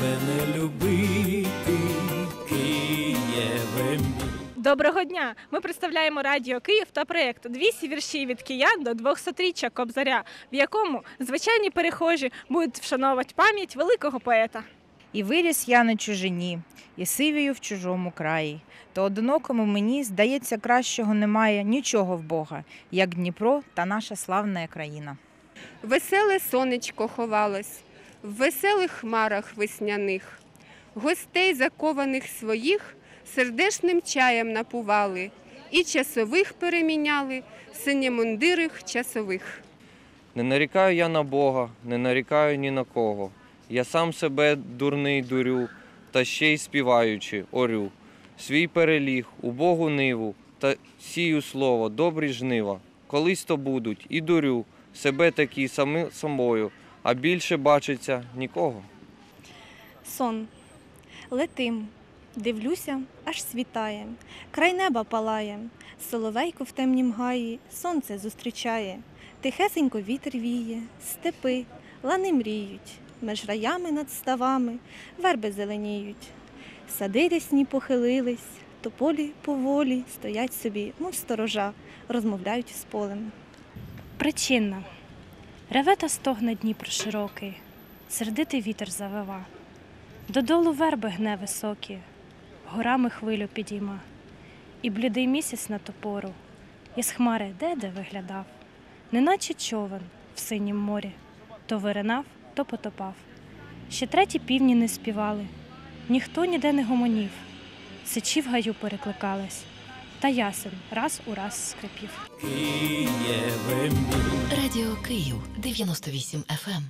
тебе не любити, Києве мій. Доброго дня! Ми представляємо Радіо Київ та проєкт «200 вірші від киян до 200-річчя Кобзаря, в якому звичайні перехожі будуть вшановувати пам'ять великого поета. І виріс я на чужині, і сивію в чужому краї. То одинокому мені, здається, кращого немає нічого в Бога, як Дніпро та наша славна країна. Веселе сонечко ховалось в веселих хмарах весняних. Гостей, закованих своїх, сердешним чаєм напували, і часових переміняли синємундирих часових. Не нарікаю я на Бога, не нарікаю ні на кого. Я сам себе дурний дурю, та ще й співаючи, орю. Свій переліг, у Богу ниву, та сію слово, добрі жнива. Колись то будуть, і дурю, себе такі самі собою, а більше бачиться нікого. Сон. Летим, дивлюся, аж світає, край неба палає, соловейко в темнім гаї, сонце зустрічає, тихесенько вітер віє, степи, лани мріють, меж раями над ставами, верби зеленіють. Сади рясні похилились, тополі поволі стоять собі, мов сторожа, розмовляють з полем. Причинна. Реве та стогне Дніпро широкий, сердитий вітер завива. Додолу верби гне високі, горами хвилю підійма. І блідий місяць на топору, із хмари де-де виглядав, неначе човен в синім морі, то виринав, то потопав. Ще треті півні не співали, ніхто ніде не гомонів, сичі в гаю перекликались, та ясен раз у раз скрипів. Радіо Київ 98 FM.